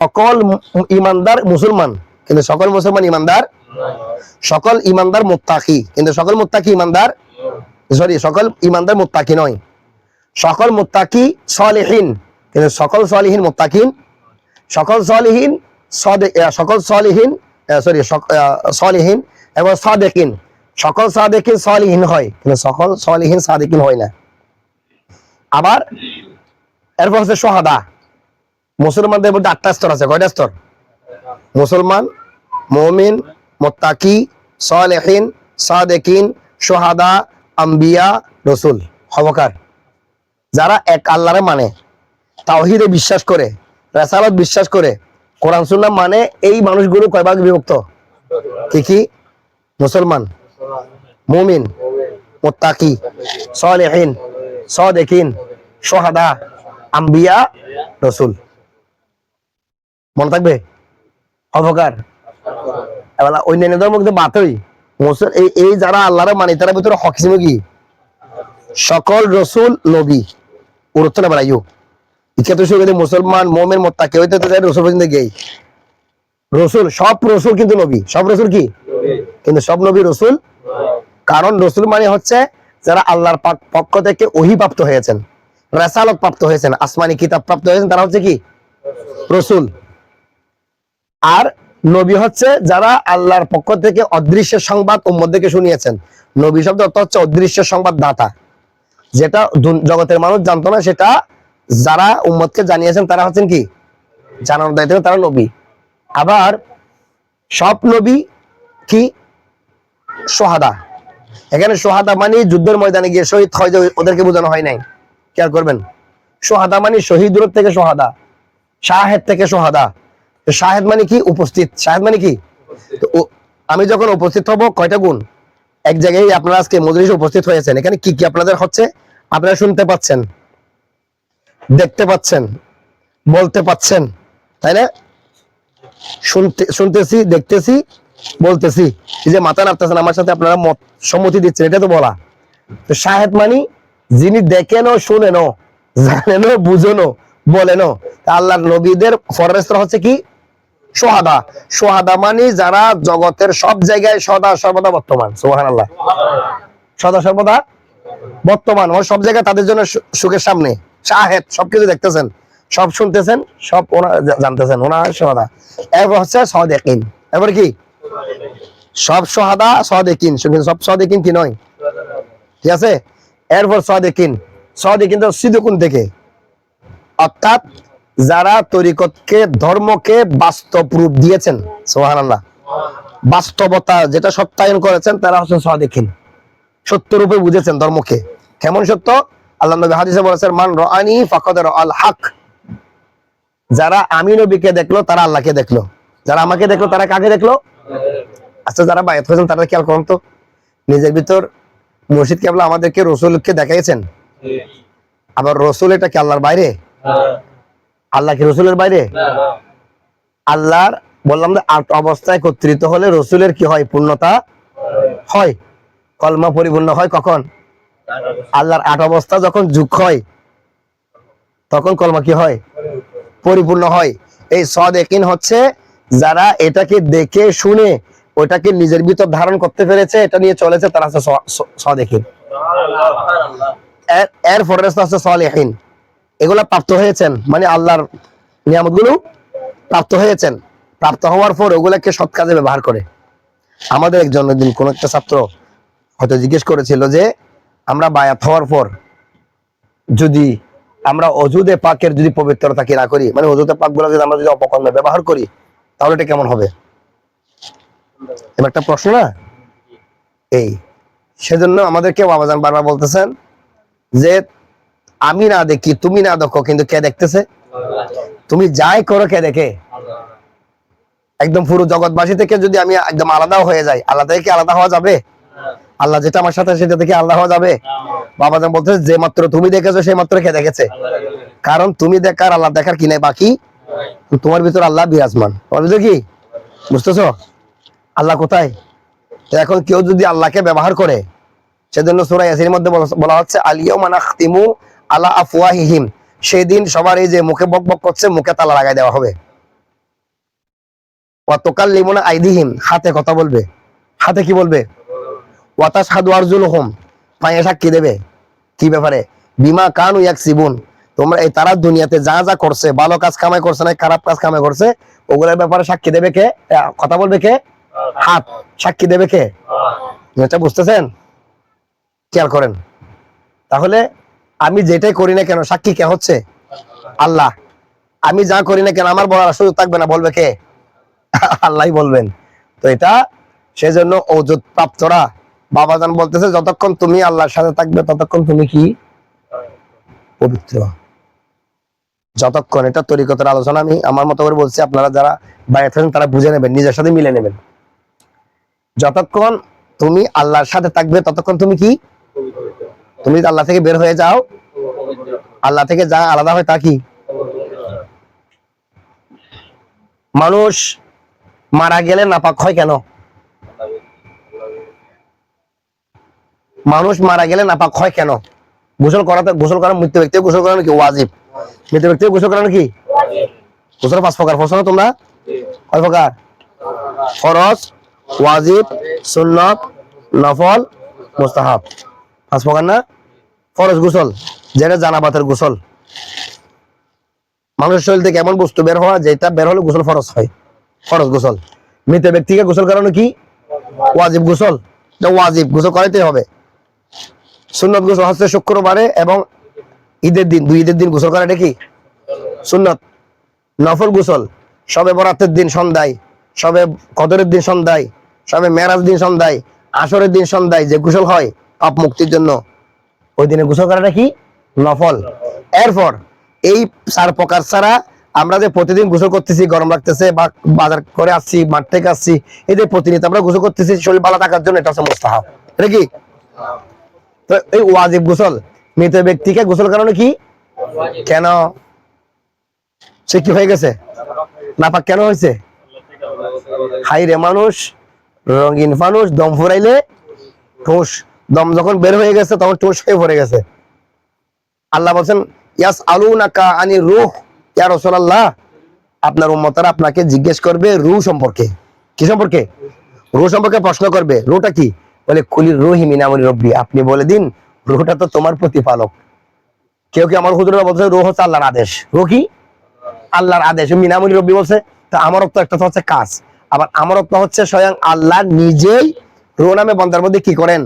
সকল ইমানদার মুসলমান, কিন্তু সকল মুসলমান ইমানদার? সকল ইমানদার মোত্তাকি, কিন্তু সকল মোত্তাকি ইমানদার? সরি, সকল ইমানদার মোত্তাকি নয়। সকল মোত্তাকি সলিহীন, কিন্তু সকল সলিহীন মোত্তাকিন? সকল সলিহীন সকল সলিহীন সরি সলিহীন এবং সাদেকিন। সকল সাদেকিন সলিহীন হয়, কিন্তু সকল সলিহীন সাদেকিন হয় না। আবার, এরপর হচ্ছে সোহাদা। মুসলমানদের মধ্যে আটটা স্তর আছে, কয়টা স্তর? মুসলমান, মমিন, মোত্তাকি, সালেহিন, সাদেকিন সোহাদা আম্বিয়া, রসুল। হবকার যারা এক আল্লাহরে মানে তাওহিদে বিশ্বাস করে, রেসালত বিশ্বাস করে, কোরআন মানে এই মানুষগুলো কয় ভাগে বিভক্ত? কি কি? মুসলমান, মুমিন, মোত্তাকি, সালেহিন, সাদেকিন সোহাদা আম্বিয়া, রসুল। মনে থাকবে? অপকার এবার অন্যান্য ধর্ম কিন্তু বাতই। মুসল এই এই যারা আল্লাহরে মানে তার ভিতরে হকিসিম কি? সকল রসুল নবী। উড়তে না বেড়াইও। ইচ্ছা মুসলমান মোমের মত তাকে হইতে যাই রসুল পর্যন্ত গেই রসুল, সব রসুল কিন্তু নবী। সব রসুল কি? কিন্তু সব নবী রসুল কারণ রসুল মানে হচ্ছে যারা আল্লাহর পাক- পক্ষ থেকে ওহি প্রাপ্ত হয়েছেন। রেসালত প্রাপ্ত হয়েছেন, আসমানি কিতাব প্রাপ্ত হয়েছেন, তারা হচ্ছে কি? রসুল। আর নবী হচ্ছে যারা আল্লাহর পক্ষ থেকে অদৃশ্য সংবাদ উম্মদকে শুনিয়েছেন। নবী শব্দ অর্থ হচ্ছে অদৃশ্য সংবাদ দাতা যেটা জগতের মানুষ জানতো না, সেটা যারা উম্মদকে জানিয়েছেন, তারা হচ্ছেন কি? জানানোর দায়িত্ব তারা নবী। আবার সব নবী কি? সোহাদা। এখানে সোহাদা মানে যুদ্ধের ময়দানে গিয়ে শহীদ হয় যে ওদেরকে বোঝানো হয় নাই। কেয়ার করবেন। সোহাদা মানে শহীদুর থেকে সোহাদা, শাহেদ থেকে সোহাদা। তো শাহেদ মানে কি উপস্থিত? শাহেদ মানে কি? তো আমি যখন উপস্থিত হব, কয়টা গুণ? এক জায়গায় আপনারা আজকে মজলিসে উপস্থিত হয়েছেন। এখানে কি কি আপনাদের হচ্ছে? আপনারা শুনতে পাচ্ছেন, দেখতে পাচ্ছেন, বলতে পাচ্ছেন, তাই না? শুনতে, শুনতেছি, দেখতেছি, বলতেছি। এই যে মাথা নাড়তেছেন, আমার সাথে আপনারা মত সম্মতি দিচ্ছেন, এটা তো বলা। তো শাহেদ মানি, যিনি দেখেনও ও জানেনও বুঝেনও বলেনও তা আল্লাহর নবীদের ফরেস্টরা হচ্ছে কি? সোহাদা। সোহাদা মানে যারা জগতের সব জায়গায় সদা সর্বদা বর্তমান সোহান আল্লাহ সদা সর্বদা বর্তমান মানে সব জায়গায় তাদের জন্য সুখের সামনে। শাহেদ সবকিছু দেখতেছেন, সব শুনতেছেন, সব ওনা জানতেছেন, ওনার সোহাদা। এরপর হচ্ছে সদেকিন। এরপর কি? সব সোহাদা সদেকিন কিন্তু সব সদেকিন কি নয়? ঠিক আছে? এরপর সদেকিন। সদেকিন তো সিদ্ধকুন থেকে। অর্থাৎ যারা তরিকতকে ধর্মকে বাস্তব রূপ দিয়েছেন সোহান আল্লাহ বাস্তবতা যেটা সত্যায়ন করেছেন তারা হচ্ছেন সদেকিন। সত্য রূপে বুঝেছেন ধর্মকে। কেমন সত্য? আল্লাহ নবী হাদিসে বলেছেন মান রানি ফাকাদ আল হক। যারা আমি নবীকে দেখল তারা আল্লাহকে দেখল। যারা আমাকে দেখল তারা কাকে দেখল? আচ্ছা যারা বায়াত হয়েছেন তারা খেয়াল করুন তো। নিজের ভিতর মুর্শিদ কেবলা আমাদেরকে রসুলকে দেখাইছেন। আবার রসুল এটা কি আল্লাহর বাইরে? আল্লাহ কি রসুলের বাইরে? আল্লাহর বললাম যে আট অবস্থায় একত্রিত হলে রসুলের কি হয়? পূর্ণতা হয়। কলমা পরিপূর্ণ হয় কখন? আল্লাহর আট অবস্থা যখন যুগ হয় তখন কলমা কি হয়? পরিপূর্ণ হয়। এই সদেকিন হচ্ছে যারা এটাকে দেখে শুনে ওটাকে নিজের ভিতর ধারণ করতে পেরেছে এটা নিয়ে চলেছে তারা হচ্ছে স- স- সদেকিন। এর- ফরেস্ট হচ্ছে সলেহীন। এগুলা প্রাপ্ত হয়েছেন মানে আল্লাহর নিয়ামতগুলো প্রাপ্ত হয়েছেন। প্রাপ্ত হওয়ার পর ওগুলাকে সৎ কাজে ব্যবহার করে। আমাদের একজন দিন কোন একটা ছাত্র হয়তো জিজ্ঞেস করেছিল যে, আমরা বায়াত হওয়ার পর যদি আমরা অজুদে পাকের যদি পবিত্রতা না করি মানে অজুদে পাকগুলো যদি আমরা যদি অপকর্মে ব্যবহার করি, তাহলে এটা কেমন হবে? এবার একটা প্রশ্ন না? এই। সেজন্য আমাদেরকে বাবাজান বারবার বলতেছেন যে আমি না দেখি, তুমি না দেখো, কিন্তু কে দেখতেছে? তুমি যাই করো কে দেখে। একদম পুরো জগৎবাসী থেকে যদি আমি একদম আলাদা হয়ে যাই আলাদা থেকে আলাদা হওয়া যাবে? আল্লাহ যেটা আমার সাথে, সেটা থেকে আলাদা হওয়া যাবে? বাবা যেন বলতেছে, যে মাত্র তুমি দেখেছ, সেই মাত্র কে দেখেছে? কারণ তুমি দেখার, আল্লাহ দেখার কি নাই বাকি? তোমার ভিতর আল্লাহ বিরাজমান। তোমার ভিতর কি? বুঝতেছো? আল্লাহ কোথায়? এখন কেউ যদি আল্লাহকে ব্যবহার করে, সেজন্য সুরা ইয়াসিনের মধ্যে বলা- হচ্ছে আলিয়াও মানাখতিমু আলা আফওয়াহিহিম, সেদিন সবার এই যে মুখে বক বক করছে, মুখে তালা লাগাই দেওয়া হবে। অতকাল লিমুনা আইদিহীন হাতে কথা বলবে। হাতে কি বলবে? ওয়াতাস হাদু আরজুল হোম পায়ে সাক্ষী দেবে। কি ব্যাপারে? বিমা কানু এক সিবুন তোমরা এই তারা দুনিয়াতে যা যা করছে, ভালো কাজ কামাই করছে না, খারাপ কাজ কামাই করছে, ওগুলোর ব্যাপারে সাক্ষী দেবে কে? কথা বলবে কে? হাত। সাক্ষী দেবে কে? এটা বুঝতেছেন? খেয়াল করেন। তাহলে আমি যেটাই করি না কেন, সাক্ষী কে হচ্ছে? আল্লাহ। আমি যা করি না কেন, আমার বলার সুযোগ থাকবে না, বলবে কে? আল্লাহই বলবেন। তো এটা সেজন্য ওজুদ প্রাপ্তরা বাবাজান বলতেছে, যতক্ষণ তুমি আল্লাহর সাথে থাকবে, ততক্ষণ তুমি কি? পবিত্র। যতক্ষণ এটা তরিকতের আলোচনা, আমি আমার মতো করে বলছি, আপনারা যারা বাইরে থাকেন, তারা বুঝে নেবেন, নিজের সাথে মিলে নেবেন। যতক্ষণ তুমি আল্লাহর সাথে থাকবে, ততক্ষণ তুমি কি? তুমি আল্লাহ থেকে বের হয়ে যাও, আল্লাহ থেকে যা আলাদা হয় তা কি? মানুষ মারা গেলে নাপাক হয় কেন? মানুষ মারা গেলে নাপাক হয় কেন? গোসল করাতে গোসল করা মৃত্যু ব্যক্তি গোসল করানো কি? ওয়াজিব। মৃত্যু ব্যক্তি গোসল করানো কি? গোসল পাঁচ প্রকার। ফসল তোমরা কয় প্রকার? ফরজ, ওয়াজিব, সুন্নত, নফল, মুস্তাহাব। পাঁচ প্রকার না? ফরজ গোসল, যেটা জানাবাতের গোসল। মানুষের শরীর থেকে এমন বস্তু বের হওয়া, যেটা বের হলে গোসল ফরজ হয়। ফরজ গোসল। মৃত ব্যক্তিকে গোসল করানো কি? ওয়াজিব গোসল। ওয়াজিব, গোসল করাইতে হবে। সুন্নত গোসল হচ্ছে শুক্রবারে এবং ঈদের দিন, দুই ঈদের দিন গোসল করা কি? সুন্নত। নফল গোসল, সবে বরাতের দিন সন্ধ্যায়, সবে কদরের দিন সন্ধ্যায়, সবে মেরাজ দিন সন্ধ্যায়, আসরের দিন সন্ধ্যায় যে গোসল হয় পাপ মুক্তির জন্য। ওই দিনে গোসল করাটা কি? নফল। এরপর এই চার প্রকার ছাড়া আমরা যে প্রতিদিন গোসল করতেছি, গরম লাগতেছে, বা বাজার করে আসছি, মাঠ থেকে আসছি, এই যে প্রতিনিয়ত আমরা গোসল করতেছি, শরীর ভালো থাকার জন্য এটা হচ্ছে মোস্তাহাব। এটা কি? তো এই ওয়াজিব গোসল, মৃত ব্যক্তিকে গোসল করানো কি? কেন? সে কি হয়ে গেছে? নাপাক কেন হয়েছে? হাই রে মানুষ, রঙিন মানুষ, দম ফুরাইলে ঠোস। দম যখন বের হয়ে গেছে, তখন ঠোস হয়ে পড়ে গেছে। আল্লাহ বলছেন, ইয়াস আলু নাকা আনি রুহ, ইয়া রাসূলুল্লাহ। আপনার উম্মতরা আপনাকে জিজ্ঞেস করবে রু সম্পর্কে। কি সম্পর্কে? রু সম্পর্কে প্রশ্ন করবে। রুটা কি? বলে, কুলির রুহি মিনামুল রব্বি। আপনি বলে দিন, রুহটা তো তোমার প্রতিপালক। কেউ কি আমার হুজুরা বলছে, রুহ হচ্ছে আল্লাহর আদেশ? রু কি? আল্লাহর আদেশ। মিনামুল রব্বি বলছে, তা আমারত্ব একটা তো হচ্ছে কাজ। আবার আমারত্ব হচ্ছে স্বয়ং আল্লাহ নিজেই রু নামে বন্দার মধ্যে কি করেন?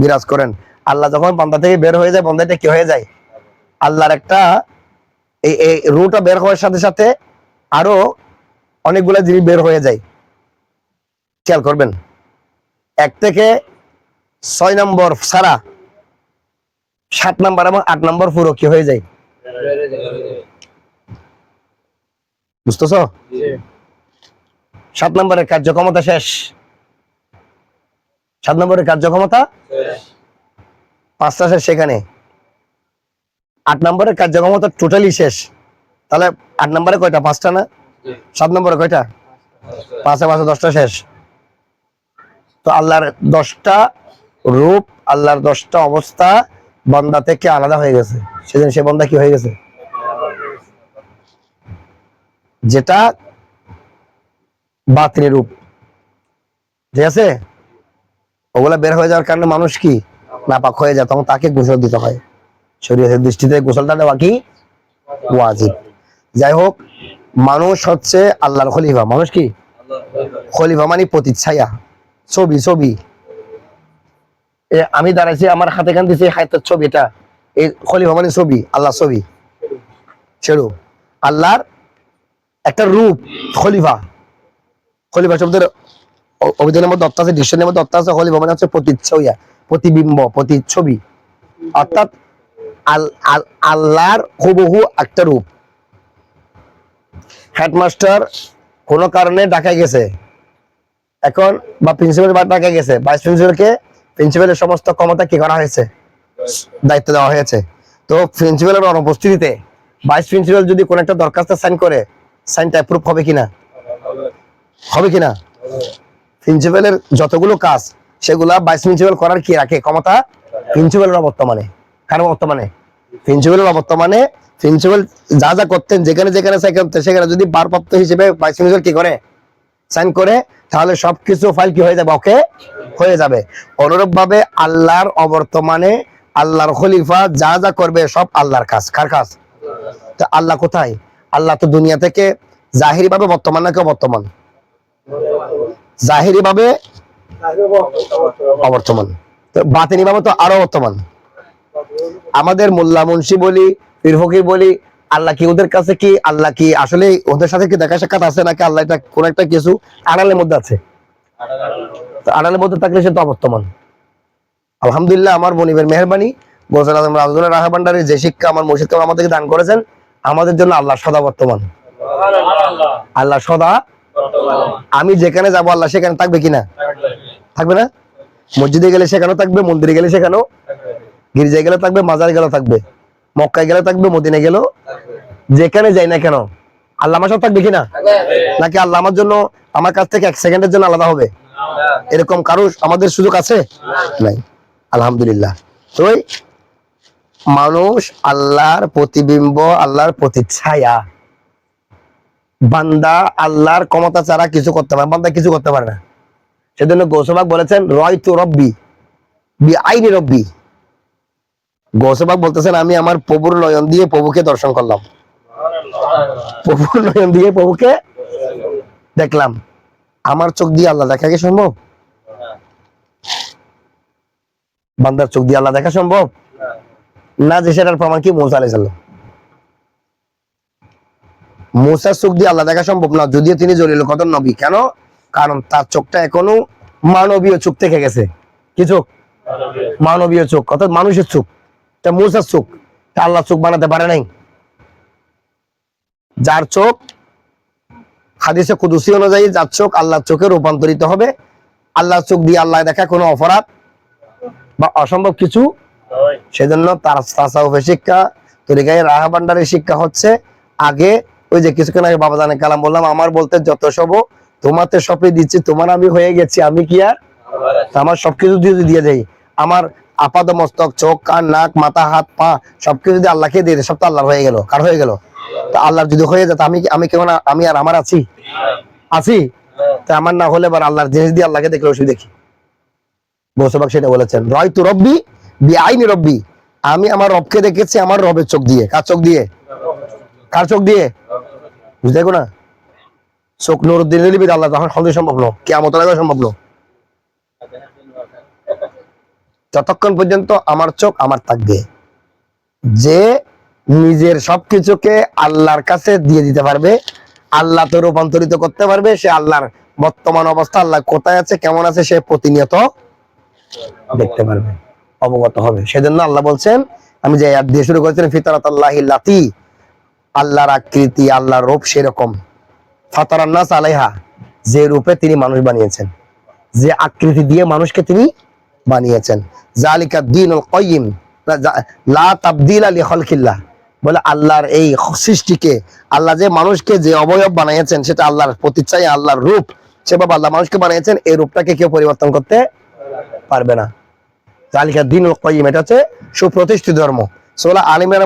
বিরাজ করেন। আল্লাহ যখন বন্দা থেকে বের হয়ে যায় বন্দাটা কি হয়ে যায়? আল্লাহর একটা এই এই রুটা বের হওয়ার সাথে সাথে আরও অনেকগুলা জিনিস বের হয়ে যায়। খেয়াল করবেন। এক থেকে ছয় নম্বর ছাড়া সাত নম্বর এবং আট নম্বর পুরো কি হয়ে যায়? বুঝতেছ? সাত নম্বরের কার্যক্ষমতা শেষ। সাত নম্বরের কার্যক্ষমতা? পাঁচটা শেষ সেখানে আট নম্বরের কার্যক্ষমতা টোটালি শেষ। তাহলে আট নম্বরে কয়টা? পাঁচটা না? সাত নম্বরে কয়টা? পাঁচে পাঁচে দশটা শেষ। তো আল্লাহর দশটা রূপ আল্লাহর দশটা অবস্থা বন্দা থেকে আলাদা হয়ে গেছে। সেদিন সে বন্দা কি হয়ে গেছে? যেটা বাতিনি রূপ। ঠিক আছে? ওগুলা বের হয়ে যাওয়ার কারণে মানুষ কি নাপাক হয়ে যায়, তখন তাকে গোসল দিতে হয়। শরীরের দৃষ্টিতে গোসলটা দেওয়া কি? ওয়াজিব। যাই হোক, মানুষ হচ্ছে আল্লাহর খলিফা। মানুষ কি? খলিফা মানে প্রতিচ্ছায়া। ছবি ছবি। আমি দাঁড়াইছি, আমার হাতে কান দিছি হাতের ছবি এটা। এই খলিফা মানে ছবি আল্লাহ ছবি। সেরূপ আল্লাহর একটা রূপ, খলিফা। খলিফা শব্দের অভিধানের মধ্যে অর্থ আছে ডিকশনের মধ্যে অর্থ আছে খলিফা মানে হচ্ছে প্রতিচ্ছয়া প্রতিবিম্ব, প্রতিচ্ছবি। অর্থাৎ আল আল আল্লাহর হুবহু একটা রূপ। হেডমাস্টার কোনো কারণে ডাকা গেছে। এখন বা প্রিন্সিপাল বা ডাকা গেছে। ভাইস প্রিন্সিপালকে প্রিন্সিপালের সমস্ত ক্ষমতা কি করা হয়েছে? দায়িত্ব দেওয়া হয়েছে। তো প্রিন্সিপালের অনুপস্থিতিতে ভাইস প্রিন্সিপাল যদি কোনো একটা দরখাস্ত সাইন করে সাইনটা অ্যাপ্রুভ হবে কিনা? হবে কিনা? প্রিন্সিপালের যতগুলো কাজ, সেগুলা ভাইস প্রিন্সিপাল করার কি রাখে? ক্ষমতা প্রিন্সিপালের বর্তমানে কারণ বর্তমানে প্রিন্সিপালের বর্তমানে প্রিন্সিপাল যা যা করতেন, যেখানে যেখানে সেখানে যদি ভারপ্রাপ্ত হিসেবে ভাইস প্রিন্সিপাল কি করে? সাইন করে, তাহলে সবকিছু ফাইল কি হয়ে যাবে? ওকে হয়ে যাবে। অনুরূপ ভাবে আল্লাহর অবর্তমানে আল্লাহর খলিফা যা যা করবে, সব আল্লাহর কাজ। কার কাজ? তো আল্লাহ কোথায়? আল্লাহ তো দুনিয়া থেকে জাহিরি ভাবে বর্তমান নাকি বর্তমান জাহিরি ভাবে অবর্তমান। বাতিনি ভাবে তো আরও বর্তমান। আমাদের মোল্লা মুন্সি বলি পীর ফকির বলি আল্লাহ কি ওদের কাছে কি আল্লাহ কি আসলে ওদের সাথে কি দেখা সাক্ষাৎ আছে নাকি আল্লাহ এটা কোন একটা কিছু আড়ালের মধ্যে আছে। আড়ালের মধ্যে থাকলে সে তো অবর্তমান। আলহামদুলিল্লাহ আমার মনিবের মেহরবানি গোসল আজম রাজুল্লাহ রাহা ভান্ডারের যে শিক্ষা আমার কালাম আমাদেরকে দান করেছেন আমাদের জন্য আল্লাহ সদা বর্তমান। আল্লাহ সদা আমি যেখানে যাব আল্লাহ সেখানে থাকবে কিনা থাকবে না? মসজিদে গেলে সেখানেও থাকবে, মন্দিরে গেলে সেখানেও। গির্জায় গেলে থাকবে, মাজারে গেলে থাকবে। মক্কায় গেলে থাকবে, মদিনে গেলেও। যেখানে যাই না কেন, আল্লাহ আমার সাথে থাকবে কিনা নাকি আল্লাহ আমার জন্য, আমার কাছ থেকে এক সেকেন্ডের জন্য আলাদা হবে? এরকম কারও আমাদের সুযোগ আছে? নাই। আলহামদুলিল্লাহ। তো মানুষ আল্লাহর প্রতিবিম্ব, আল্লাহর প্রতিচ্ছায়া। বান্দা আল্লাহর ক্ষমতা ছাড়া কিছু করতে পারে বান্দা কিছু করতে পারে না। সেজন্য গৌসবাক বলেছেন, রয় তো রব্বি, বি আইনি রব্বি। গৌসবাক বলতেছেন, আমি আমার প্রভুর নয়ন দিয়ে প্রভুকে দর্শন করলাম। প্রভুর নয়ন দিয়ে প্রভুকে দেখলাম। আমার চোখ দিয়ে আল্লাহ দেখা কি সম্ভব? বান্দার চোখ দিয়ে আল্লাহ দেখা সম্ভব? না যে সেটার প্রমাণ কি মৌসা আলাইসাল্লাম মৌসার চোখ দিয়ে আল্লাহ দেখা সম্ভব না যদিও তিনি জলিল কদর নবী। কেন? কারণ তার চোখটা এখনও মানবীয় চোখ থেকে গেছে। কি চোখ? মানবীয় চোখ অর্থাৎ মানুষের চোখ। তা মৌসার চোখ। তা আল্লাহ চোখ বানাতে পারে নাই। যার চোখ হাদিসে কুদুসি অনুযায়ী যার চোখ আল্লাহর চোখে রূপান্তরিত হবে। আল্লাহর চোখ দিয়ে আল্লাহ দেখা কোনো অপরাধ বা অসম্ভব কিছু সেজন্য তার শিক্ষা তরিকায় রাহা ভান্ডারের শিক্ষা হচ্ছে আগে ওই যে কিছুক্ষণ আগে বাবা জানে কালাম বললাম, আমার বলতে যত সব, তোমাতে সপে দিচ্ছি, তোমার আমি হয়ে গেছি, আমি কি আর? আমার সবকিছু যদি দিয়ে দেই, আমার আপাদ মস্তক, চোখ, কান, নাক, মাথা, হাত, পা, সবকিছু যদি আল্লাহকে দিয়ে দেয় সব তো আল্লাহর হয়ে গেল। কার হয়ে গেল? তা আল্লাহর যদি হয়ে যেত আমি আমি কেমন আমি আর আমার আছি? আছি? তা আমার না হলে এবার আল্লাহর জিনিস দিয়ে আল্লাহকে দেখলে ওষুধ দেখি। বসবাক সেটা বলেছেন রয় তু রব্বি বি আইনি রব্বি, আমি আমার রবকে দেখেছি, আমার রবের চোখ দিয়ে। কার চোখ দিয়ে? কার চোখ দিয়ে? বুঝতে দেখো না? চোখ নুরুদ্দিন লিবি আল্লাহ, তখন সন্দেহ সম্ভব নয় কেমন লাগা সম্ভব নয়। যতক্ষণ পর্যন্ত আমার চোখ আমার থাকবে, যে নিজের সবকিছুকে আল্লাহর কাছে দিয়ে দিতে পারবে আল্লাহ তো রূপান্তরিত করতে পারবে, সে আল্লাহর বর্তমান অবস্থা, আল্লাহ কোথায় আছে, কেমন আছে, সে প্রতিনিয়ত দেখতে পারবে, অবগত হবে। সেজন্য আল্লাহ বলছেন, আমি যে দিয়ে শুরু করেছিলাম ফিতরাত আল্লাহ লাতি আল্লাহর আকৃতি, আল্লাহর রূপ সেরকম। ফাতারান্নাস আলাইহা, যে রূপে তিনি মানুষ বানিয়েছেন। যে আকৃতি দিয়ে মানুষকে তিনি বানিয়েছেন। জালিকা দিনুল কয়িম বলে আল্লাহর এই সৃষ্টিকে, আল্লাহ যে মানুষকে যে অবয়ব বানিয়েছেন, সেটা আল্লাহর প্রতিচ্ছায়, আল্লাহর রূপ, সেভাবে আল্লাহ মানুষকে বানিয়েছেন, এই রূপটাকে কেউ পরিবর্তন করতে পারবে না। জালিকা দিনুল কয়িম এটা হচ্ছে সুপ্রতিষ্ঠিত ধর্ম। সোলা আলিমের